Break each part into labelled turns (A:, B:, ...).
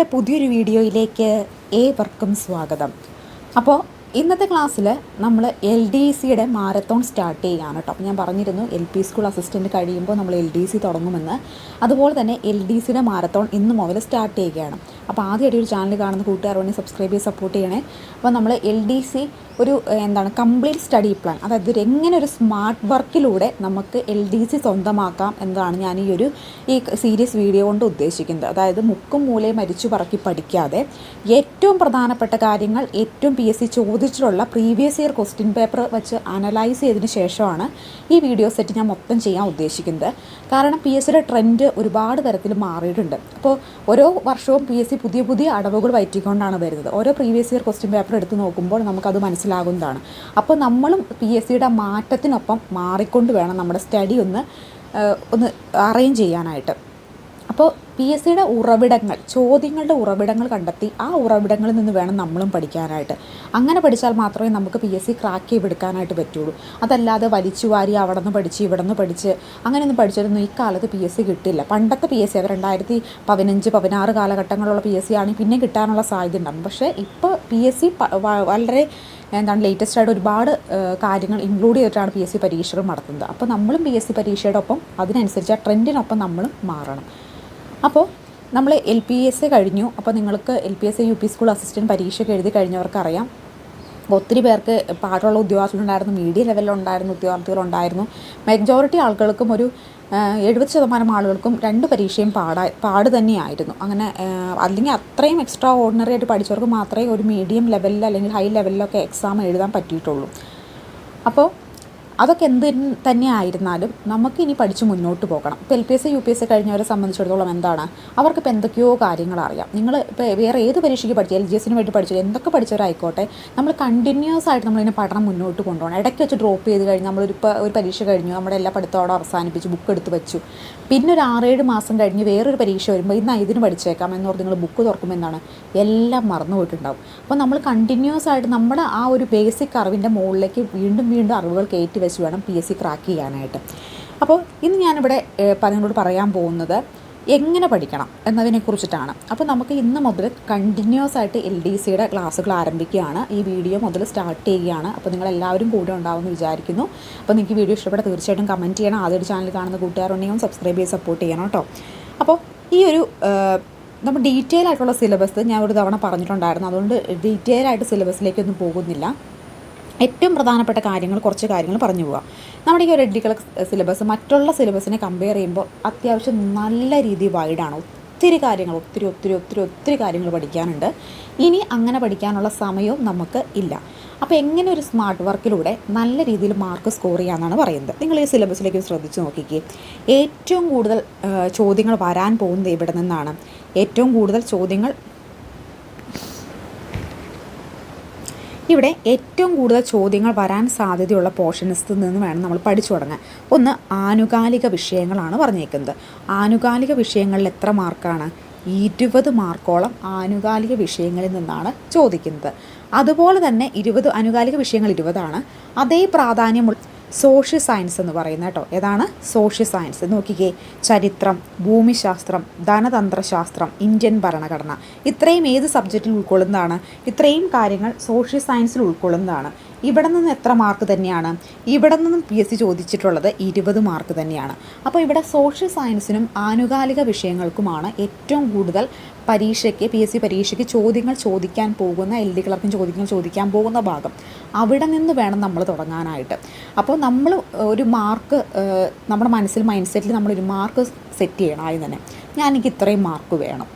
A: നമ്മുടെ പുതിയൊരു വീഡിയോയിലേക്ക് ഏവർക്കും സ്വാഗതം. അപ്പോൾ ഇന്നത്തെ ക്ലാസ്സിൽ നമ്മൾ എൽ ഡി സിയുടെ മാരത്തോൺ സ്റ്റാർട്ട് ചെയ്യുകയാണ് കേട്ടോ. ഞാൻ പറഞ്ഞിരുന്നു എൽ പി സ്കൂൾ അസിസ്റ്റന്റ് കഴിയുമ്പോൾ നമ്മൾ എൽ ഡി സി തുടങ്ങുമെന്ന്. അതുപോലെ തന്നെ എൽ ഡി സിയുടെ മാരത്തോൺ ഇന്ന് മുതൽ സ്റ്റാർട്ട് ചെയ്യുകയാണ്. അപ്പോൾ ആദ്യമായിട്ട് ഒരു ചാനൽ കാണുന്ന കൂട്ടുകാർ സബ്സ്ക്രൈബ് ചെയ്ത് സപ്പോർട്ട് ചെയ്യണേ. അപ്പോൾ നമ്മൾ എൽ ഡി സി ഒരു എന്താണ് കംപ്ലീറ്റ് സ്റ്റഡി പ്ലാൻ അതായത് എങ്ങനെ ഒരു സ്മാർട്ട് വർക്കിലൂടെ നമുക്ക് എൽ ഡി സി സ്വന്തമാക്കാം എന്നതാണ് ഞാൻ ഈ ഒരു ഈ സീരീസ് വീഡിയോ കൊണ്ട് ഉദ്ദേശിക്കുന്നത്. അതായത് മുക്കും മൂലയും മരിച്ചു പറക്കി പഠിക്കാതെ ഏറ്റവും പ്രധാനപ്പെട്ട കാര്യങ്ങൾ ഏറ്റവും പി എസ് സി ചോദിച്ചിട്ടുള്ള പ്രീവിയസ് ഇയർ ക്വസ്റ്റ്യൻ പേപ്പർ വെച്ച് അനലൈസ് ചെയ്തതിന് ശേഷമാണ് ഈ വീഡിയോ സെറ്റ് ഞാൻ മൊത്തം ചെയ്യാൻ ഉദ്ദേശിക്കുന്നത്. കാരണം പി എസ് സിയുടെ ട്രെൻഡ് ഒരുപാട് തരത്തിൽ മാറിയിട്ടുണ്ട്. അപ്പോൾ ഓരോ വർഷവും പി എസ് സി പുതിയ പുതിയ അടവുകൾ വയറ്റിക്കൊണ്ടാണ് വരുന്നത്. ഓരോ പ്രീവിയസ് ഇയർ ക്വസ്റ്റ്യൻ പേപ്പർ എടുത്ത് നോക്കുമ്പോൾ നമുക്കത് മനസ്സിലാകുന്നതാണ്. അപ്പോൾ നമ്മളും പി എസ് സിയുടെ മാറ്റത്തിനൊപ്പം മാറിക്കൊണ്ട് വേണം നമ്മുടെ സ്റ്റഡി ഒന്ന് ഒന്ന് അറേഞ്ച് ചെയ്യാനായിട്ട്. അപ്പോൾ പി എസ് സിയുടെ ഉറവിടങ്ങൾ ചോദ്യങ്ങളുടെ ഉറവിടങ്ങൾ കണ്ടെത്തി ആ ഉറവിടങ്ങളിൽ നിന്ന് വേണം നമ്മളും പഠിക്കാനായിട്ട്. അങ്ങനെ പഠിച്ചാൽ മാത്രമേ നമുക്ക് പി എസ് സി ക്രാക്ക് ചെയ്തെടുക്കാനായിട്ട് പറ്റുള്ളൂ. അതല്ലാതെ വലിച്ചു വാരി അവിടെ നിന്ന് പഠിച്ച് ഇവിടെ നിന്ന് പഠിച്ച് അങ്ങനെയൊന്നും പഠിച്ചിട്ടൊന്നും ഇക്കാലത്ത് പി എസ് സി കിട്ടില്ല. പണ്ടത്തെ പി എസ് സി അത് രണ്ടായിരത്തി പതിനഞ്ച് പതിനാറ് കാലഘട്ടങ്ങളിലുള്ള പി എസ് സി ആണെങ്കിൽ പിന്നെ കിട്ടാനുള്ള സാധ്യത ഉണ്ടാകും പക്ഷേ ഇപ്പോൾ പി എസ് സി വളരെ എന്താണ് ലേറ്റസ്റ്റ് ആയിട്ട് ഒരുപാട് കാര്യങ്ങൾ ഇൻക്ലൂഡ് ചെയ്തിട്ടാണ് പി എസ് സി പരീക്ഷകൾ നടത്തുന്നത്. അപ്പോൾ നമ്മളും പി എസ് സി പരീക്ഷയുടെ ഒപ്പം അതിനനുസരിച്ച് ആ ട്രെൻഡിനൊപ്പം നമ്മളും മാറണം. അപ്പോൾ നമ്മൾ എൽ പി എസ് കഴിഞ്ഞു. അപ്പോൾ നിങ്ങൾക്ക് L P S U P school assistant പരീക്ഷയൊക്കെ എഴുതി കഴിഞ്ഞവർക്കറിയാം. ഒത്തിരി പേർക്ക് പാടുള്ള ഉദ്യോഗാർത്ഥികളുണ്ടായിരുന്നു മീഡിയ ലെവലിലുണ്ടായിരുന്നു ഉദ്യോഗാർത്ഥികളുണ്ടായിരുന്നു മെജോറിറ്റി ആളുകൾക്കും ഒരു എഴുപത് ശതമാനം ആളുകൾക്കും രണ്ട് പരീക്ഷയും പാടാ പാട് തന്നെയായിരുന്നു. അങ്ങനെ അല്ലെങ്കിൽ അത്രയും എക്സ്ട്രാ ഓർഡിനറി ആയിട്ട് പഠിച്ചവർക്ക് മാത്രമേ ഒരു മീഡിയം ലെവലിൽ അല്ലെങ്കിൽ ഹൈ ലെവലിലൊക്കെ എക്സാം എഴുതാൻ പറ്റിയിട്ടുള്ളൂ. അപ്പോൾ അതൊക്കെ എന്ത് തന്നെ ആയിരുന്നാലും നമുക്ക് ഇനി പഠിച്ച് മുന്നോട്ട് പോകണം. ഇപ്പോൾ L P S U P S കഴിഞ്ഞവരെ സംബന്ധിച്ചിടത്തോളം എന്താണ്? അവർക്കിപ്പോൾ എന്തൊക്കെയോ കാര്യങ്ങൾ അറിയാം. നിങ്ങൾ ഇപ്പോൾ വേറെ ഏത് പരീക്ഷയ്ക്ക് പഠിച്ചു എൽ ജി എസിന് വേണ്ടി പഠിച്ചു എന്തൊക്കെ പഠിച്ചവരായിക്കോട്ടെ നമ്മൾ കണ്ടിന്യൂസ് ആയിട്ട് നമ്മളിതിനെ പഠനം മുന്നോട്ട് കൊണ്ടുപോകണം. ഇടയ്ക്ക് വെച്ച് ഡ്രോപ്പ് ചെയ്ത് കഴിഞ്ഞ് നമ്മളൊരു ഒരു പരീക്ഷ കഴിഞ്ഞു നമ്മുടെ എല്ലാ പഠിത്തത്തോടെ അവസാനിപ്പിച്ച് ബുക്ക് എടുത്ത് വെച്ചു. പിന്നെ ഒരു ആറേഴ് മാസം കഴിഞ്ഞ് വേറൊരു പരീക്ഷ വരുമ്പോൾ ഇന്ന് ഇതിന് പഠിച്ചേക്കാം എന്ന് പറഞ്ഞ് നിങ്ങൾ ബുക്ക് തുറക്കുമ്പോൾ എന്താണ്? എല്ലാം മറന്നു പോയിട്ടുണ്ടാവും. അപ്പോൾ നമ്മൾ കണ്ടിന്യൂസ് ആയിട്ട് നമ്മുടെ ആ ഒരു ബേസിക് അറിവിന്റെ മുകളിലേക്ക് വീണ്ടും വീണ്ടും അറിവുകൾ കയറ്റി വെച്ച് വേണം പി എസ് സി ക്രാക്ക് ചെയ്യാനായിട്ട്. അപ്പോൾ ഇന്ന് ഞാനിവിടെ നിങ്ങളോട് പറയാൻ പോകുന്നത് എങ്ങനെ പഠിക്കണം എന്നതിനെക്കുറിച്ചിട്ടാണ്. അപ്പോൾ നമുക്ക് ഇന്ന് മുതൽ കണ്ടിന്യൂസ് ആയിട്ട് എൽ ഡി സിയുടെ ക്ലാസ്സുകൾ ആരംഭിക്കുകയാണ്. ഈ വീഡിയോ മുതൽ സ്റ്റാർട്ട് ചെയ്യുകയാണ്. അപ്പോൾ നിങ്ങൾ എല്ലാവരും കൂടെ ഉണ്ടാവുമെന്ന് വിചാരിക്കുന്നു. അപ്പോൾ നിങ്ങൾക്ക് വീഡിയോ ഇഷ്ടപ്പെട്ട തീർച്ചയായിട്ടും കമന്റ് ചെയ്യണം. ആദ്യമായിട്ട് ചാനൽ കാണുന്ന കൂട്ടുകാരുണ്ടെങ്കിൽ സബ്സ്ക്രൈബ് ചെയ്ത് സപ്പോർട്ട് ചെയ്യണം കേട്ടോ. അപ്പോൾ ഈ ഒരു നമ്മൾ ഡീറ്റെയിൽ ആയിട്ടുള്ള സിലബസ് ഞാൻ ഒരു തവണ പറഞ്ഞിട്ടുണ്ടായിരുന്നു. അതുകൊണ്ട് ഡീറ്റെയിൽ ആയിട്ട് സിലബസിലേക്കൊന്നും പോകുന്നില്ല. ഏറ്റവും പ്രധാനപ്പെട്ട കാര്യങ്ങൾ കുറച്ച് കാര്യങ്ങൾ പറഞ്ഞു പോവാം. നമ്മുടെ ഈ ഒരു എഡിക്കൽ സിലബസ് മറ്റുള്ള സിലബസിനെ കമ്പയർ ചെയ്യുമ്പോൾ അത്യാവശ്യം നല്ല രീതിയിൽ വൈഡാണ് ഒത്തിരി കാര്യങ്ങൾ ഒത്തിരി ഒത്തിരി ഒത്തിരി ഒത്തിരി കാര്യങ്ങൾ പഠിക്കാനുണ്ട്. ഇനി അങ്ങനെ പഠിക്കാനുള്ള സമയവും നമുക്ക് ഇല്ല. അപ്പോൾ എങ്ങനെ ഒരു സ്മാർട്ട് വർക്കിലൂടെ നല്ല രീതിയിൽ മാർക്ക് സ്കോർ ചെയ്യാമെന്നാണ് പറയുന്നത്. നിങ്ങൾ ഈ സിലബസിലേക്ക് ശ്രദ്ധിച്ച് നോക്കിക്കേ. ഏറ്റവും കൂടുതൽ ചോദ്യങ്ങൾ വരാൻ പോകുന്നത് ഇവിടെ നിന്നാണ്? ഏറ്റവും കൂടുതൽ ചോദ്യങ്ങൾ ഇവിടെ ഏറ്റവും കൂടുതൽ ചോദ്യങ്ങൾ വരാൻ സാധ്യതയുള്ള പോർഷൻസിൽ നിന്ന് വേണം നമ്മൾ പഠിച്ചു തുടങ്ങാൻ. ഒന്ന് ആനുകാലിക വിഷയങ്ങളാണ് പറഞ്ഞേക്കുന്നത്. ആനുകാലിക വിഷയങ്ങളിൽ എത്ര മാർക്കാണ്? ഇരുപത് മാർക്കോളം ആനുകാലിക വിഷയങ്ങളിൽ നിന്നാണ് ചോദിക്കുന്നത്. അതുപോലെ തന്നെ ഇരുപത് ആനുകാലിക വിഷയങ്ങൾ ഇരുപതാണ്. അതേ പ്രാധാന്യമുള്ള സോഷ്യൽ സയൻസ് എന്ന് പറയുന്നത് കേട്ടോ. ഏതാണ്? Social science. നോക്കിക്കേ. ചരിത്രം ഭൂമിശാസ്ത്രം ധനതന്ത്രശാസ്ത്രം ഇന്ത്യൻ ഭരണഘടന. ഇത്രയും ഏത് സബ്ജക്റ്റിൽ ഉൾക്കൊള്ളുന്നതാണ്? ഇത്രയും കാര്യങ്ങൾ സോഷ്യൽ സയൻസിൽ ഉൾക്കൊള്ളുന്നതാണ്. ഇവിടെ നിന്ന് എത്ര മാർക്ക് തന്നെയാണ്? ഇവിടെ നിന്നും പി എസ് സി ചോദിച്ചിട്ടുള്ളത് ഇരുപത് മാർക്ക് തന്നെയാണ്. അപ്പോൾ ഇവിടെ സോഷ്യൽ സയൻസിനും ആനുകാലിക വിഷയങ്ങൾക്കുമാണ് ഏറ്റവും കൂടുതൽ പരീക്ഷയ്ക്ക് പി എസ് സി പരീക്ഷയ്ക്ക് ചോദ്യങ്ങൾ ചോദിക്കാൻ പോകുന്ന എൽ ഡി ക്ലർക്കും ചോദ്യങ്ങൾ ചോദിക്കാൻ പോകുന്ന ഭാഗം അവിടെ നിന്ന് വേണം നമ്മൾ തുടങ്ങാനായിട്ട്. അപ്പോൾ നമ്മൾ ഒരു മാർക്ക് നമ്മുടെ മനസ്സിൽ മൈൻഡ് സെറ്റിൽ നമ്മളൊരു മാർക്ക് സെറ്റ് ചെയ്യണം ആദ്യം തന്നെ. ഞാൻ എനിക്ക് ഇത്രയും മാർക്ക് വേണം.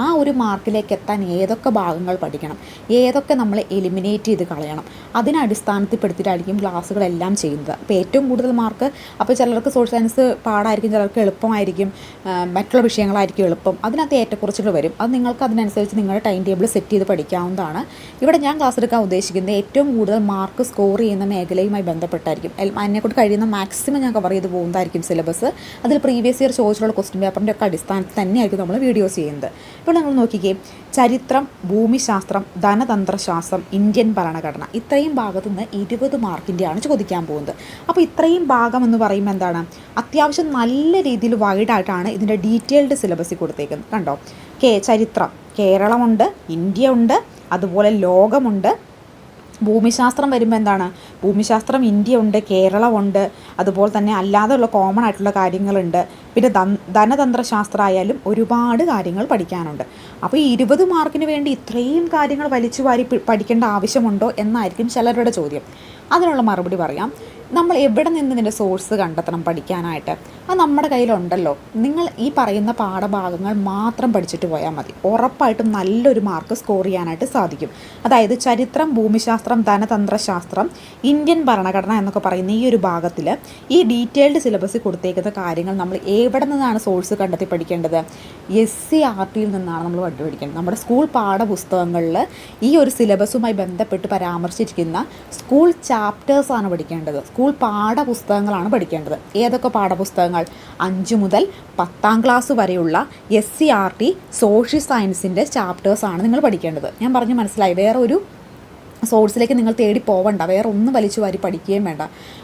A: ആ ഒരു മാർക്കിലേക്ക് എത്താൻ ഏതൊക്കെ ഭാഗങ്ങൾ പഠിക്കണം? ഏതൊക്കെ നമ്മൾ എലിമിനേറ്റ് ചെയ്ത് കളയണം? അതിനെ അടിസ്ഥാനത്തിൽപ്പെടുത്തിയിട്ടായിരിക്കും ക്ലാസ്സുകളെല്ലാം ചെയ്യുന്നത്. അപ്പോൾ ഏറ്റവും കൂടുതൽ മാർക്ക് അപ്പോൾ ചിലർക്ക് സോഷ്യൽ സയൻസ് പാടായിരിക്കും ചിലർക്ക് എളുപ്പമായിരിക്കും മറ്റുള്ള വിഷയങ്ങളായിരിക്കും എളുപ്പം. അതിനകത്ത് ഏറ്റക്കുറച്ചിൽ വരും. അത് നിങ്ങൾക്ക് അതിനനുസരിച്ച് നിങ്ങളുടെ ടൈം ടേബിൾ സെറ്റ് ചെയ്ത് പഠിക്കാവുന്നതാണ്. ഇവിടെ ഞാൻ ക്ലാസ് എടുക്കാൻ ഉദ്ദേശിക്കുന്നത് ഏറ്റവും കൂടുതൽ മാർക്ക് സ്കോർ ചെയ്യുന്ന മേഖലയുമായി ബന്ധപ്പെട്ടായിരിക്കും. എന്നെക്കൊണ്ട് കഴിയുന്ന മാക്സിമം ഞാൻ കവർ ചെയ്ത് പോകുന്നതായിരിക്കും സിലബസ് അതിൽ പ്രീവിയസ് ഇയർ ചോദിച്ചിട്ടുള്ള ക്വസ്റ്റ്യൻ പേപ്പറിന്റെ ഒക്കെ അടിസ്ഥാനത്തിൽ തന്നെയായിരിക്കും നമ്മൾ വീഡിയോസ് ചെയ്യുന്നത്. ഇപ്പോൾ നിങ്ങൾ നോക്കിക്കേ. ചരിത്രം ഭൂമിശാസ്ത്രം ധനതന്ത്രശാസ്ത്രം ഇന്ത്യൻ ഭരണഘടന ഇത്രയും ഭാഗത്തു നിന്ന് ഇരുപത് മാർക്കിന്റെയാണ് ചോദിക്കാൻ പോകുന്നത്. അപ്പോൾ ഇത്രയും ഭാഗം എന്ന് പറയുമ്പോൾ എന്താണ്? അത്യാവശ്യം നല്ല രീതിയിൽ വൈഡായിട്ടാണ് ഇതിന്റെ ഡീറ്റെയിൽഡ് സിലബസിൽ കൊടുത്തേക്കുന്നത്. കണ്ടോ? കേ ചരിത്രം. കേരളമുണ്ട് ഇന്ത്യ ഉണ്ട് അതുപോലെ ലോകമുണ്ട് ഭൂമിശാസ്ത്രം വരുമ്പോൾ എന്താണ്? ഭൂമിശാസ്ത്രം ഇന്ത്യ ഉണ്ട് കേരളമുണ്ട് അതുപോലെ തന്നെ അല്ലാതെയുള്ള കോമൺ ആയിട്ടുള്ള കാര്യങ്ങളുണ്ട്. പിന്നെ ധനതന്ത്രശാസ്ത്രം ആയാലും ഒരുപാട് കാര്യങ്ങൾ പഠിക്കാനുണ്ട്. അപ്പോൾ ഈ ഇരുപത് മാർക്കിന് വേണ്ടി ഇത്രയും കാര്യങ്ങൾ വലിച്ചു വാരി പഠിക്കേണ്ട ആവശ്യമുണ്ടോ എന്നായിരിക്കും ചിലരുടെ ചോദ്യം. അതിനുള്ള മറുപടി പറയാം. നമ്മൾ എവിടെ നിന്ന് ഇതിന്റെ സോഴ്സ് കണ്ടെത്തണം പഠിക്കാനായിട്ട്? അത് നമ്മുടെ കയ്യിലുണ്ടല്ലോ. നിങ്ങൾ ഈ പറയുന്ന പാഠഭാഗങ്ങൾ മാത്രം പഠിച്ചിട്ട് പോയാൽ മതി. ഉറപ്പായിട്ടും നല്ലൊരു മാർക്ക് സ്കോർ ചെയ്യാനായിട്ട് സാധിക്കും. അതായത് ചരിത്രം ഭൂമിശാസ്ത്രം ധനതന്ത്രശാസ്ത്രം ഇന്ത്യൻ ഭരണഘടന എന്നൊക്കെ പറയുന്ന ഈ ഒരു ഭാഗത്തിൽ ഈ ഡീറ്റെയിൽഡ് സിലബസ് കൊടുത്തേക്കുന്ന കാര്യങ്ങൾ നമ്മൾ എവിടെ നിന്നാണ് സോഴ്സ് കണ്ടെത്തി പഠിക്കേണ്ടത്? എസ് സി ആർ ടിയിൽ നിന്നാണ് നമ്മൾ കണ്ടുപിടിക്കേണ്ടത്. നമ്മുടെ സ്കൂൾ പാഠപുസ്തകങ്ങളിൽ ഈ ഒരു സിലബസുമായി ബന്ധപ്പെട്ട് പരാമർശിച്ചിരിക്കുന്ന സ്കൂൾ ചാപ്റ്റേഴ്സാണ് പഠിക്കേണ്ടത്. സ്കൂൾ പാഠപുസ്തകങ്ങളാണ് പഠിക്കേണ്ടത്. ഏതൊക്കെ പാഠപുസ്തകങ്ങൾ? അഞ്ച് മുതൽ പത്താം ക്ലാസ് വരെയുള്ള S C R T social സയൻസിന്റെ ചാപ്റ്റേഴ്സാണ് നിങ്ങൾ പഠിക്കേണ്ടത്. ഞാൻ പറഞ്ഞ് മനസ്സിലായി. വേറെ ഒരു സോഴ്സിലേക്ക് നിങ്ങൾ തേടി പോവണ്ട. വേറെ ഒന്നും വലിച്ചു വാരി പഠിക്കുകയും വേണ്ട.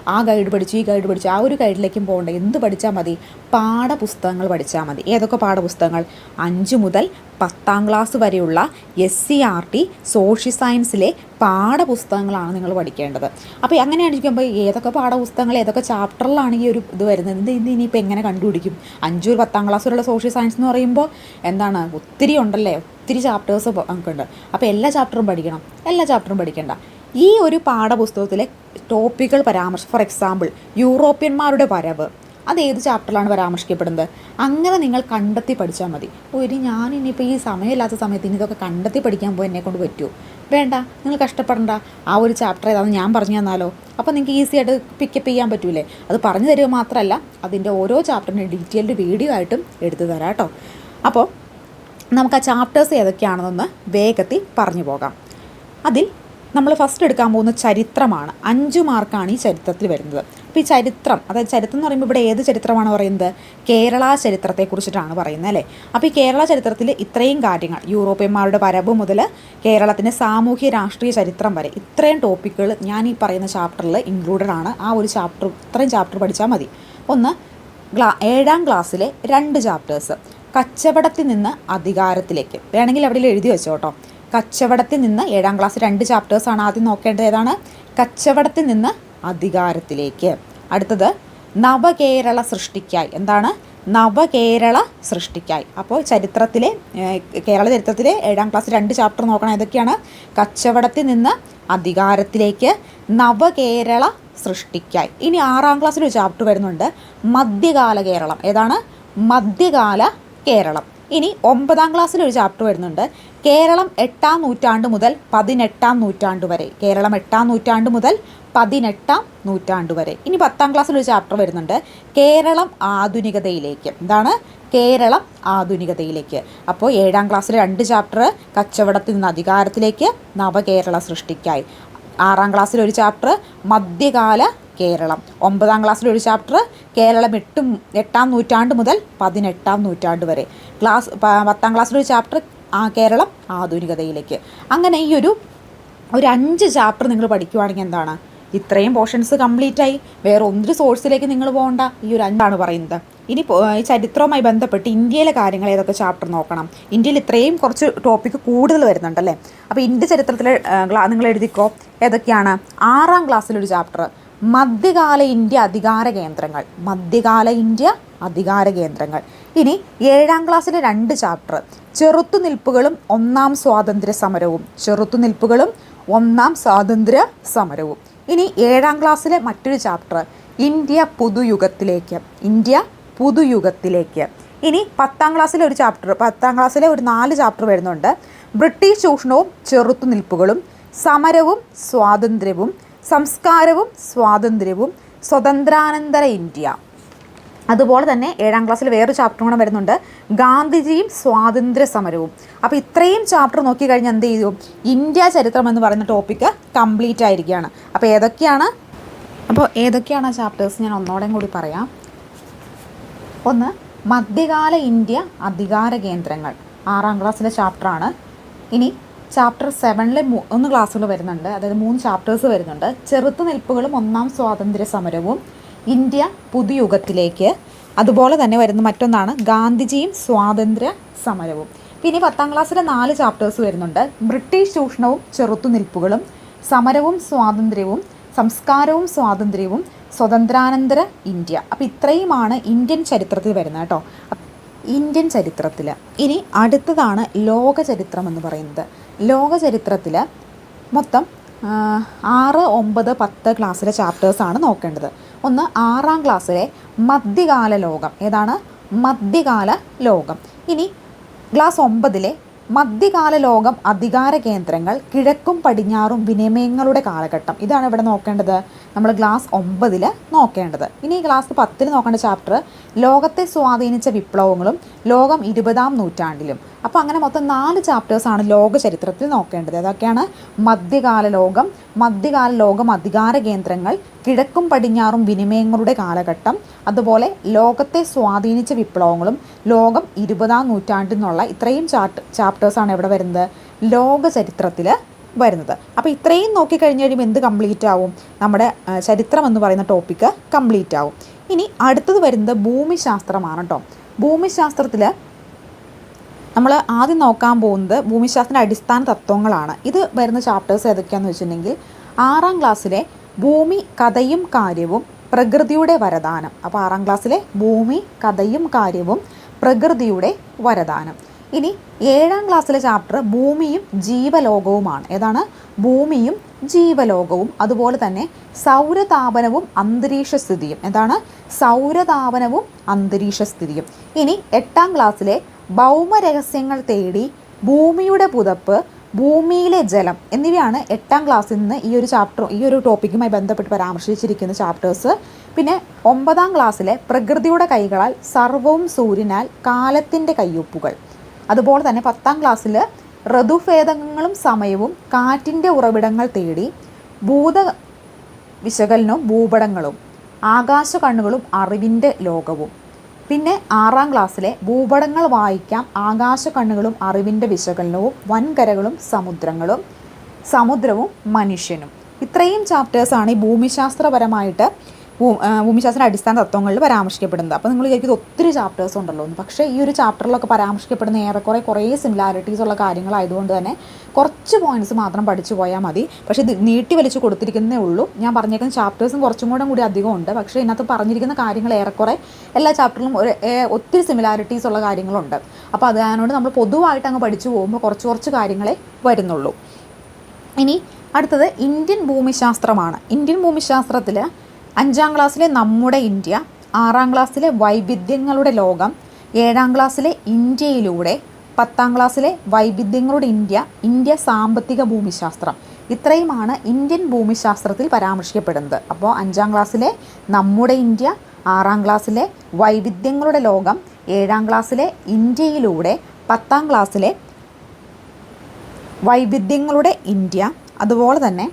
A: ആ ഗൈഡ് പഠിച്ചു ഈ ഗൈഡ് പഠിച്ചു ആ ഒരു ഗൈഡിലേക്കും പോകണ്ട എന്ത് പഠിച്ചാൽ മതി? പാഠപുസ്തകങ്ങൾ പഠിച്ചാൽ മതി. ഏതൊക്കെ പാഠപുസ്തകങ്ങൾ? അഞ്ച് മുതൽ പത്താം ക്ലാസ് വരെയുള്ള S C R T social സയൻസിലെ പാഠപുസ്തകങ്ങളാണ് നിങ്ങൾ പഠിക്കേണ്ടത്. അപ്പോൾ അങ്ങനെയായിരിക്കുമ്പോൾ ഏതൊക്കെ പാഠപുസ്തകങ്ങൾ ഏതൊക്കെ ചാപ്റ്ററിലാണ് ഈ ഒരു ഇത് വരുന്നത്? ഇത് ഇത് ഇനിയിപ്പോൾ എങ്ങനെ കണ്ടുപിടിക്കും? അഞ്ചു പത്താം ക്ലാസ് വരെയുള്ള സോഷ്യൽ സയൻസ് എന്ന് പറയുമ്പോൾ എന്താണ്? ഒത്തിരി ഉണ്ടല്ലേ? ഒത്തിരി ചാപ്റ്റേഴ്സ് നമുക്കുണ്ട് അപ്പോൾ എല്ലാ ചാപ്റ്ററും പഠിക്കണം. എല്ലാ ചാപ്റ്ററും പഠിക്കണ്ട. ഈ ഒരു പാഠപുസ്തകത്തിലെ ടോപ്പിക്കുകൾ പരാമർശം ഫോർ എക്സാമ്പിൾ യൂറോപ്യന്മാരുടെ വരവ്. അത് ഏത് ചാപ്റ്ററിലാണ് പരാമർശിക്കപ്പെടുന്നത്? അങ്ങനെ നിങ്ങൾ കണ്ടെത്തി പഠിച്ചാൽ മതി. ഒരു ഞാൻ ഇനിയിപ്പോൾ ഈ സമയമില്ലാത്ത സമയത്ത് ഇനി ഇതൊക്കെ കണ്ടെത്തി പഠിക്കാൻ പോയി എന്നെ കൊണ്ട് പറ്റുമോ വേണ്ട നിങ്ങൾ കഷ്ടപ്പെടണ്ട. ആ ഒരു ചാപ്റ്റർ ഏതാണെന്ന് ഞാൻ പറഞ്ഞു തന്നാലോ? അപ്പോൾ നിങ്ങൾക്ക് ഈസി ആയിട്ട് പിക്കപ്പ് ചെയ്യാൻ പറ്റൂലേ? അത് പറഞ്ഞു തരിക മാത്രമല്ല അതിന്റെ ഓരോ ചാപ്റ്ററിന്റെ ഡീറ്റെയിൽഡ് വീഡിയോ ആയിട്ടും എടുത്തു തരാം കേട്ടോ അപ്പോൾ നമുക്ക് ആ ചാപ്റ്റേഴ്സ് ഏതൊക്കെയാണെന്നൊന്ന് വേഗത്തിൽ പറഞ്ഞു പോകാം. അതിൽ നമ്മൾ ഫസ്റ്റ് എടുക്കാൻ പോകുന്ന ചരിത്രമാണ്. അഞ്ച് മാർക്കാണ് ഈ ചരിത്രത്തിൽ വരുന്നത്. അപ്പോൾ ഈ ചരിത്രം അതായത് ചരിത്രം എന്ന് പറയുമ്പോൾ ഇവിടെ ഏത് ചരിത്രമാണ് പറയുന്നത്? കേരള ചരിത്രത്തെക്കുറിച്ചിട്ടാണ് പറയുന്നത് അല്ലേ? അപ്പോൾ ഈ കേരള ചരിത്രത്തിൽ ഇത്രയും കാര്യങ്ങൾ യൂറോപ്യന്മാരുടെ വരവ് മുതൽ കേരളത്തിന്റെ സാമൂഹ്യ രാഷ്ട്രീയ ചരിത്രം വരെ ഇത്രയും ടോപ്പിക്കുകൾ ഞാൻ ഈ പറയുന്ന ചാപ്റ്ററിൽ ഇൻക്ലൂഡഡ് ആണ്. ആ ഒരു ചാപ്റ്റർ ഇത്രയും ചാപ്റ്റർ പഠിച്ചാൽ മതി. ഒന്ന് ഏഴാം ക്ലാസ്സിലെ രണ്ട് ചാപ്റ്റേഴ്സ് കച്ചവടത്തിൽ നിന്ന് അധികാരത്തിലേക്ക്. വേണമെങ്കിൽ അവിടെ എഴുതി വെച്ചോ കേട്ടോ കച്ചവടത്തിൽ നിന്ന് ഏഴാം ക്ലാസ് രണ്ട് ചാപ്റ്റേഴ്സാണ് ആദ്യം നോക്കേണ്ടത് ഏതാണ്? കച്ചവടത്തിൽ നിന്ന് അധികാരത്തിലേക്ക്. അടുത്തത് നവകേരള സൃഷ്ടിക്കായി. എന്താണ്? നവകേരള സൃഷ്ടിക്കായി. അപ്പോൾ ചരിത്രത്തിലെ കേരള ചരിത്രത്തിലെ ഏഴാം ക്ലാസ് രണ്ട് ചാപ്റ്റർ നോക്കണം. ഏതൊക്കെയാണ്? കച്ചവടത്തിൽ നിന്ന് അധികാരത്തിലേക്ക് നവകേരള സൃഷ്ടിക്കായി. ഇനി ആറാം ക്ലാസ്സിൽ ഒരു ചാപ്റ്റർ വരുന്നുണ്ട്. മധ്യകാല കേരളം. ഏതാണ്? മധ്യകാല കേരളം. ഇനി ഒമ്പതാം ക്ലാസ്സിൽ ഒരു ചാപ്റ്റർ വരുന്നുണ്ട്. കേരളം എട്ടാം നൂറ്റാണ്ട് മുതൽ പതിനെട്ടാം നൂറ്റാണ്ട് വരെ. കേരളം എട്ടാം നൂറ്റാണ്ട് മുതൽ പതിനെട്ടാം നൂറ്റാണ്ട് വരെ. ഇനി പത്താം ക്ലാസ്സിൽ ഒരു ചാപ്റ്റർ വരുന്നുണ്ട്. കേരളം ആധുനികതയിലേക്ക്. എന്താണ്? കേരളം ആധുനികതയിലേക്ക്. അപ്പോൾ ഏഴാം ക്ലാസ്സിലെ രണ്ട് ചാപ്റ്റർ കച്ചവടത്തിൽ നിന്ന് അധികാരത്തിലേക്ക് നവകേരള സൃഷ്ടിക്കായി. ആറാം ക്ലാസ്സിൽ ഒരു ചാപ്റ്റർ മധ്യകാല കേരളം. ഒമ്പതാം ക്ലാസ്സിലെ ഒരു ചാപ്റ്റർ കേരളം എട്ടും എട്ടാം നൂറ്റാണ്ട് മുതൽ പതിനെട്ടാം നൂറ്റാണ്ട് വരെ. ക്ലാസ് പത്താം ക്ലാസ്സിലെ ഒരു ചാപ്റ്റർ ആ കേരളം ആധുനികതയിലേക്ക്. അങ്ങനെ ഈ ഒരു ഒരു അഞ്ച് ചാപ്റ്റർ നിങ്ങൾ പഠിക്കുവാണെങ്കിൽ എന്താണ്? ഇത്രയും പോർഷൻസ് കംപ്ലീറ്റ് ആയി. വേറെ ഒന്നൊരു സോഴ്സിലേക്ക് നിങ്ങൾ പോകണ്ട. ഈ ഒരു അഞ്ചാണ് പറയുന്നത്. ഇനി ചരിത്രവുമായി ബന്ധപ്പെട്ട് ഇന്ത്യയിലെ കാര്യങ്ങൾ ഏതൊക്കെ ചാപ്റ്റർ നോക്കണം. ഇന്ത്യയിൽ ഇത്രയും കുറച്ച് ടോപ്പിക്ക് കൂടുതൽ വരുന്നുണ്ടല്ലേ? അപ്പോൾ ഇന്ത്യ ചരിത്രത്തിലെ നിങ്ങൾ എഴുതിക്കോ? ഏതൊക്കെയാണ്? ആറാം ക്ലാസ്സിലൊരു ചാപ്റ്റർ മധ്യകാല ഇന്ത്യ അധികാര കേന്ദ്രങ്ങൾ. മധ്യകാല ഇന്ത്യ അധികാര കേന്ദ്രങ്ങൾ. ഇനി ഏഴാം ക്ലാസ്സിലെ രണ്ട് ചാപ്റ്റർ. ചെറുത്തുനിൽപ്പുകളും ഒന്നാം സ്വാതന്ത്ര്യ സമരവും ചെറുത്തുനിൽപ്പുകളും ഒന്നാം സ്വാതന്ത്ര്യ സമരവും ഇനി ഏഴാം ക്ലാസ്സിലെ മറ്റൊരു ചാപ്റ്റർ. ഇന്ത്യ പുതുയുഗത്തിലേക്ക്. ഇന്ത്യ പുതുയുഗത്തിലേക്ക്. ഇനി പത്താം ക്ലാസ്സിലെ ഒരു ചാപ്റ്റർ. പത്താം ക്ലാസ്സിലെ ഒരു നാല് ചാപ്റ്റർ വരുന്നുണ്ട്. ബ്രിട്ടീഷ് ചൂഷണവും ചെറുത്തുനിൽപ്പുകളും സമരവും സ്വാതന്ത്ര്യവും സംസ്കാരവും സ്വാതന്ത്ര്യവും സ്വതന്ത്രാനന്തര ഇന്ത്യ. അതുപോലെ തന്നെ ഏഴാം ക്ലാസ്സിൽ വേറൊരു ചാപ്റ്റർ കൂടെ വരുന്നുണ്ട്. ഗാന്ധിജിയും സ്വാതന്ത്ര്യ സമരവും അപ്പോൾ ഇത്രയും ചാപ്റ്റർ നോക്കി കഴിഞ്ഞാൽ എന്ത് ചെയ്തു ഇന്ത്യ ചരിത്രം എന്ന് പറയുന്ന ടോപ്പിക്ക് കംപ്ലീറ്റ് ആയിരിക്കുകയാണ്. അപ്പോൾ ഏതൊക്കെയാണ്? അപ്പോൾ ഏതൊക്കെയാണ് ആ ചാപ്റ്റേഴ്സ് ഞാൻ ഒന്നോടെയും കൂടി പറയാം. ഒന്ന് മധ്യകാല ഇന്ത്യ അധികാര കേന്ദ്രങ്ങൾ. ആറാം ക്ലാസ്സിലെ ചാപ്റ്ററാണ് ഇനി ചാപ്റ്റർ സെവനിലെ മൂന്ന് ക്ലാസ്സുകൾ വരുന്നുണ്ട്. അതായത് മൂന്ന് ചാപ്റ്റേഴ്സ് വരുന്നുണ്ട്. ചെറുത്തുനിൽപ്പുകളും ഒന്നാം സ്വാതന്ത്ര്യ സമരവും ഇന്ത്യ പുതുയുഗത്തിലേക്ക്. അതുപോലെ തന്നെ വരുന്ന മറ്റൊന്നാണ് ഗാന്ധിജിയും സ്വാതന്ത്ര്യ സമരവും. പിന്നെ പത്താം ക്ലാസ്സിലെ നാല് ചാപ്റ്റേഴ്സ് വരുന്നുണ്ട്. ബ്രിട്ടീഷ് ചൂഷണവും ചെറുത്തുനിൽപ്പുകളും സമരവും സ്വാതന്ത്ര്യവും സംസ്കാരവും സ്വാതന്ത്ര്യവും സ്വതന്ത്രാനന്തര ഇന്ത്യ. അപ്പോൾ ഇത്രയുമാണ് ഇന്ത്യൻ ചരിത്രത്തിൽ വരുന്നത് കേട്ടോ. ഇന്ത്യൻ ചരിത്രത്തിൽ ഇനി അടുത്തതാണ് ലോക ചരിത്രം എന്ന് പറയുന്നത്. ലോക ചരിത്രത്തിൽ മൊത്തം ആറ് ഒമ്പത് പത്ത് ക്ലാസ്സിലെ ചാപ്റ്റേഴ്സാണ് നോക്കേണ്ടത്. ഒന്ന് ആറാം ക്ലാസ്സിലെ മധ്യകാല ലോകം. ഏതാണ്? മധ്യകാല ലോകം. ഇനി ക്ലാസ് ഒമ്പതിലെ മധ്യകാല ലോകം അധികാര കേന്ദ്രങ്ങൾ കിഴക്കും പടിഞ്ഞാറും വിനിമയങ്ങളുടെ കാലഘട്ടം. ഇതാണ് ഇവിടെ നോക്കേണ്ടത്. നമ്മൾ ക്ലാസ് ഒമ്പതിൽ നോക്കേണ്ടത്. ഇനി ക്ലാസ് പത്തിൽ നോക്കേണ്ട ചാപ്റ്റർ ലോകത്തെ സ്വാധീനിച്ച വിപ്ലവങ്ങളും ലോകം ഇരുപതാം നൂറ്റാണ്ടിലും. അപ്പോൾ അങ്ങനെ മൊത്തം നാല് ചാപ്റ്റേഴ്സാണ് ലോക ചരിത്രത്തിൽ നോക്കേണ്ടത്. അതൊക്കെയാണ് മധ്യകാല ലോകം മധ്യകാല ലോകം അധികാര കേന്ദ്രങ്ങൾ കിഴക്കും പടിഞ്ഞാറും വിനിമയങ്ങളുടെ കാലഘട്ടം അതുപോലെ ലോകത്തെ സ്വാധീനിച്ച വിപ്ലവങ്ങളും ലോകം ഇരുപതാം നൂറ്റാണ്ടിൽ നിന്നുള്ള ഇത്രയും ചാപ്റ്റ ചാപ്റ്റേഴ്സാണ് എവിടെ വരുന്നത്. ലോക ചരിത്രത്തിൽ വരുന്നത്. അപ്പോൾ ഇത്രയും നോക്കിക്കഴിഞ്ഞ് കഴിയുമ്പോൾ എന്ത് കംപ്ലീറ്റ് ആവും? നമ്മുടെ ചരിത്രം എന്ന് പറയുന്ന ടോപ്പിക്ക് കംപ്ലീറ്റ് ആവും. ഇനി അടുത്തത് വരുന്നത് ഭൂമിശാസ്ത്രമാണ് കേട്ടോ ഭൂമിശാസ്ത്രത്തിൽ നമ്മൾ ആദ്യം നോക്കാൻ പോകുന്നത് ഭൂമിശാസ്ത്ര അടിസ്ഥാന തത്വങ്ങളാണ്. ഇത് വരുന്ന ചാപ്റ്റേഴ്സ് ഏതൊക്കെയാണെന്ന് വെച്ചിട്ടുണ്ടെങ്കിൽ ആറാം ക്ലാസ്സിലെ ഭൂമി കഥയും കാര്യവും പ്രകൃതിയുടെ വരദാനം. അപ്പോൾ ആറാം ക്ലാസ്സിലെ ഭൂമി കഥയും കാര്യവും പ്രകൃതിയുടെ വരദാനം. ഇനി ഏഴാം ക്ലാസ്സിലെ ചാപ്റ്റർ ഭൂമിയും ജീവലോകവുമാണ്. ഏതാണ്? ഭൂമിയും ജീവലോകവും. അതുപോലെ തന്നെ സൗരതാപനവും അന്തരീക്ഷ സ്ഥിതിയും. എന്താണ് സൗരതാപനവും അന്തരീക്ഷ സ്ഥിതിയും. ഇനി എട്ടാം ക്ലാസ്സിലെ ഭൗമരഹസ്യങ്ങൾ തേടി ഭൂമിയുടെ പുതപ്പ് ഭൂമിയിലെ ജലം എന്നിവയാണ് എട്ടാം ക്ലാസ്സിൽ നിന്ന് ഈ ഒരു ചാപ്റ്റർ ഈ ഒരു ടോപ്പിക്കുമായി ബന്ധപ്പെട്ട് പരാമർശിച്ചിരിക്കുന്ന ചാപ്റ്റേഴ്സ് പിന്നെ ഒമ്പതാം ക്ലാസ്സിലെ പ്രകൃതിയുടെ കൈകളാൽ സർവവും സൂര്യനാൽ കാലത്തിന്റെ കയ്യൊപ്പുകൾ. അതുപോലെ തന്നെ പത്താം ക്ലാസ്സിൽ ഋതുഭേദങ്ങളും സമയവും കാറ്റിന്റെ ഉറവിടങ്ങൾ തേടി ഭൂത വിശകലനവും ഭൂപടങ്ങളും ആകാശ കണ്ണുകളും അറിവിന്റെ ലോകവും. പിന്നെ ആറാം ക്ലാസ്സിലെ ഭൂപടങ്ങൾ വായിക്കാം ആകാശ കണ്ണുകളും അറിവിന്റെ വിശകലനവും വൻകരകളും സമുദ്രങ്ങളും സമുദ്രവും മനുഷ്യനും. ഇത്രയും ചാപ്റ്റേഴ്സാണ് ഈ ഭൂമിശാസ്ത്രപരമായിട്ട് ഭൂമിശാസ്ത്ര അടിസ്ഥാന തത്വങ്ങളിൽ പരാമർശിക്കപ്പെടുന്നത്. അപ്പോൾ നിങ്ങൾ വിചാരിക്കുന്നത് ഒത്തിരി ചാപ്റ്റേഴ്സ് ഉണ്ടല്ലോ പക്ഷേ ഈ ഒരു ചാപ്റ്ററിലൊക്കെ പരാമർശിക്കപ്പെടുന്ന ഏറെക്കുറെ കുറേ സിമിലാരിറ്റീസ് ഉള്ള കാര്യങ്ങളായതുകൊണ്ട് തന്നെ കുറച്ച് പോയിന്റ്സ് മാത്രം പഠിച്ചു പോയാൽ മതി. പക്ഷേ ഇത് നീട്ടി വലിച്ചു കൊടുത്തിരിക്കുന്നേ ഉള്ളൂ. ഞാൻ പറഞ്ഞേക്കുന്ന ചാപ്റ്റേഴ്സും കുറച്ചും കൂടെ കൂടി അധികം ഉണ്ട്. പക്ഷേ ഇതിനകത്ത് പറഞ്ഞിരിക്കുന്ന കാര്യങ്ങൾ ഏറെക്കുറെ എല്ലാ ചാപ്റ്ററിലും ഒരു ഒത്തിരി സിമിലാരിറ്റീസ് ഉള്ള കാര്യങ്ങളുണ്ട്. അപ്പോൾ അത് അതിനോട് നമ്മൾ പൊതുവായിട്ട് അങ്ങ് പഠിച്ചു പോകുമ്പോൾ കുറച്ച് കുറച്ച് കാര്യങ്ങളെ വരുന്നുള്ളൂ. ഇനി അടുത്തത് ഇന്ത്യൻ ഭൂമിശാസ്ത്രമാണ്. ഇന്ത്യൻ ഭൂമിശാസ്ത്രത്തിൽ അഞ്ചാം ക്ലാസ്സിലെ നമ്മുടെ ഇന്ത്യ ആറാം ക്ലാസ്സിലെ വൈവിധ്യങ്ങളുടെ ലോകം ഏഴാം ക്ലാസ്സിലെ ഇന്ത്യയിലൂടെ പത്താം ക്ലാസ്സിലെ വൈവിധ്യങ്ങളുടെ ഇന്ത്യ ഇന്ത്യ സാമ്പത്തിക ഭൂമിശാസ്ത്രം. ഇത്രയുമാണ് ഇന്ത്യൻ ഭൂമിശാസ്ത്രത്തിൽ പരാമർശിക്കപ്പെടുന്നത്. അപ്പോൾ അഞ്ചാം ക്ലാസ്സിലെ നമ്മുടെ ഇന്ത്യ ആറാം ക്ലാസ്സിലെ വൈവിധ്യങ്ങളുടെ ലോകം ഏഴാം ക്ലാസ്സിലെ ഇന്ത്യയിലൂടെ പത്താം ക്ലാസ്സിലെ വൈവിധ്യങ്ങളുടെ ഇന്ത്യ അതുപോലെ തന്നെ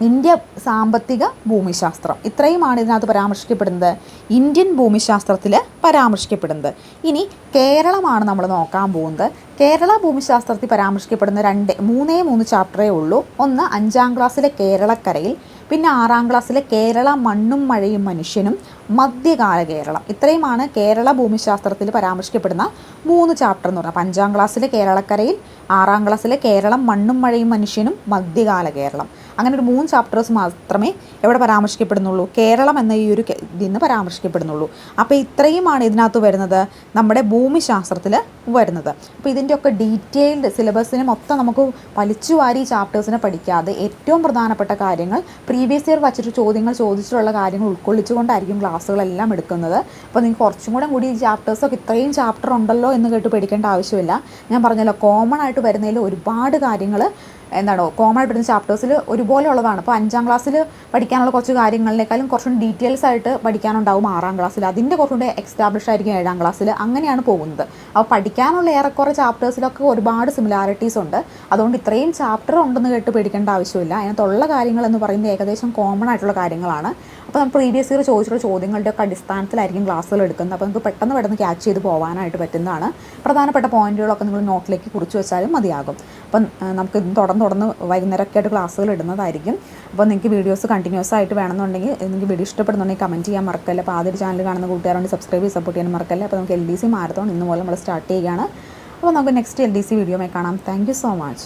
A: ഇന്ത്യ സാമ്പത്തിക ഭൂമിശാസ്ത്രം. ഇത്രയുമാണ് ഇതിനകത്ത് പരാമർശിക്കപ്പെടുന്നത്. ഇന്ത്യൻ ഭൂമിശാസ്ത്രത്തിൽ പരാമർശിക്കപ്പെടുന്നത്. ഇനി കേരളമാണ് നമ്മൾ നോക്കാൻ പോകുന്നത്. കേരള ഭൂമിശാസ്ത്രത്തിൽ പരാമർശിക്കപ്പെടുന്ന രണ്ട് മൂന്നേ മൂന്ന് ചാപ്റ്ററേ ഉള്ളൂ. ഒന്ന് അഞ്ചാം ക്ലാസ്സിലെ കേരളക്കരയിൽ പിന്നെ ആറാം ക്ലാസ്സിലെ കേരള മണ്ണും മഴയും മനുഷ്യനും മധ്യകാല കേരളം. ഇത്രയുമാണ് കേരള ഭൂമിശാസ്ത്രത്തിൽ പരാമർശിക്കപ്പെടുന്ന മൂന്ന് ചാപ്റ്റർ എന്ന് പറഞ്ഞാൽ അഞ്ചാം ക്ലാസ്സിലെ കേരളക്കരയിൽ ആറാം ക്ലാസ്സിലെ കേരളം മണ്ണും മഴയും മനുഷ്യനും മധ്യകാല കേരളം. അങ്ങനെ ഒരു മൂന്ന് ചാപ്റ്റേഴ്സ് മാത്രമേ എവിടെ പരാമർശിക്കപ്പെടുന്നുള്ളൂ. കേരളം എന്ന ഈ ഒരു ഇതിൽ നിന്ന് പരാമർശിക്കപ്പെടുന്നുള്ളൂ. അപ്പോൾ ഇത്രയുമാണ് ഇതിനകത്ത് വരുന്നത്. നമ്മുടെ ഭൂമിശാസ്ത്രത്തിൽ വരുന്നത്. അപ്പോൾ ഇതിന്റെയൊക്കെ ഡീറ്റെയിൽഡ് സിലബസിന് മൊത്തം നമുക്ക് വലിച്ചു വാരി ഈ ചാപ്റ്റേഴ്സിനെ പഠിക്കാതെ ഏറ്റവും പ്രധാനപ്പെട്ട കാര്യങ്ങൾ പ്രീവിയസ് ഇയർ വച്ചിട്ട് ചോദ്യങ്ങൾ ചോദിച്ചിട്ടുള്ള കാര്യങ്ങൾ ഉൾക്കൊള്ളിച്ചുകൊണ്ടായിരിക്കും ക്ലാസ്സുകളെല്ലാം എടുക്കുന്നത്. അപ്പോൾ നിങ്ങൾക്ക് കുറച്ചും കൂടെ കൂടി ഈ ചാപ്റ്റേഴ്സൊക്കെ ഇത്രയും ചാപ്റ്റർ ഉണ്ടല്ലോ എന്ന് കേട്ട് പഠിക്കേണ്ട ആവശ്യമില്ല. ഞാൻ പറഞ്ഞല്ലോ കോമൺ ആയിട്ട് വരുന്നതിൽ ഒരുപാട് കാര്യങ്ങൾ എന്താണോ കോമൺ ആയിട്ട് വരുന്ന ചാപ്റ്റേഴ്സിൽ ഒരുപോലെ ഉള്ളതാണ് അപ്പോൾ അഞ്ചാം ക്ലാസ്സിൽ പഠിക്കാനുള്ള കുറച്ച് കാര്യങ്ങളിലേക്കാളും കുറച്ചും ഡീറ്റെയിൽസ് ആയിട്ട് പഠിക്കാനുണ്ടാവും ആറാം ക്ലാസ്സിൽ അതിന്റെ കുറച്ചുകൂടെ എക്സ്റ്റാബ്ലിഷ് ആയിരിക്കും ഏഴാം ക്ലാസ്സിൽ അങ്ങനെയാണ് പോകുന്നത്. അപ്പോൾ പഠിക്കാനുള്ള ഏറെക്കുറെ ചാപ്റ്റേഴ്സിലൊക്കെ ഒരുപാട് സിമിലാരിറ്റീസ് ഉണ്ട്. അതുകൊണ്ട് ഇത്രയും ചാപ്റ്റർ ഉണ്ടെന്ന് കേട്ട് പേടിക്കേണ്ട ആവശ്യമില്ല. അതിനകത്തുള്ള കാര്യങ്ങൾ എന്ന് പറയുന്നത് ഏകദേശം കോമൺ ആയിട്ടുള്ള കാര്യങ്ങളാണ്. അപ്പോൾ പ്രീവിയസ് ഇയർ ചോദിച്ചിട്ടുള്ള ചോദ്യങ്ങളുടെയൊക്കെ അടിസ്ഥാനത്തിലായിരിക്കും ക്ലാസ്സുകൾ എടുക്കുന്നത്. അപ്പോൾ നമുക്ക് പെട്ടെന്ന് പെട്ടെന്ന് ക്യാച്ച് ചെയ്ത് പോകാനായിട്ട് പറ്റുന്നതാണ്. പ്രധാനപ്പെട്ട പോയിന്റുകളൊക്കെ നിങ്ങൾ നോട്ടിലേക്ക് കുറിച്ച് വെച്ചാലും മതിയാകും. അപ്പം നമുക്ക് ഇത് തുടർന്ന് തുടർന്ന് വൈകുന്നേരമൊക്കെ ആയിട്ട് ക്ലാസ്സുകൾ ഇടുന്നതായിരിക്കും. അപ്പോൾ നിങ്ങൾക്ക് വീഡിയോസ് കണ്ടിന്യൂസ് ആയിട്ട് വേണമെന്നുണ്ടെങ്കിൽ നിങ്ങൾക്ക് വീഡിയോ ഇഷ്ടപ്പെടുന്നുണ്ടെങ്കിൽ കമന്റ് ചെയ്യാൻ മറക്കല്ല. അപ്പോൾ ആദ്യം ചാനൽ കാണുന്ന കൂട്ടുകാരോട് സബ്സ്ക്രൈബ് ചെയ്ത് സപ്പോർട്ട് ചെയ്യാൻ മറക്കല്ല. അപ്പോൾ നമുക്ക് എൽ ഡി സി മാരത്തോൺ ഇന്ന് പോലെ നമ്മൾ സ്റ്റാർട്ട് ചെയ്യുകയാണ്. അപ്പോൾ നമുക്ക് നെക്സ്റ്റ് എൽ ഡി സി വീഡിയോമായി കാണാം. Thank so much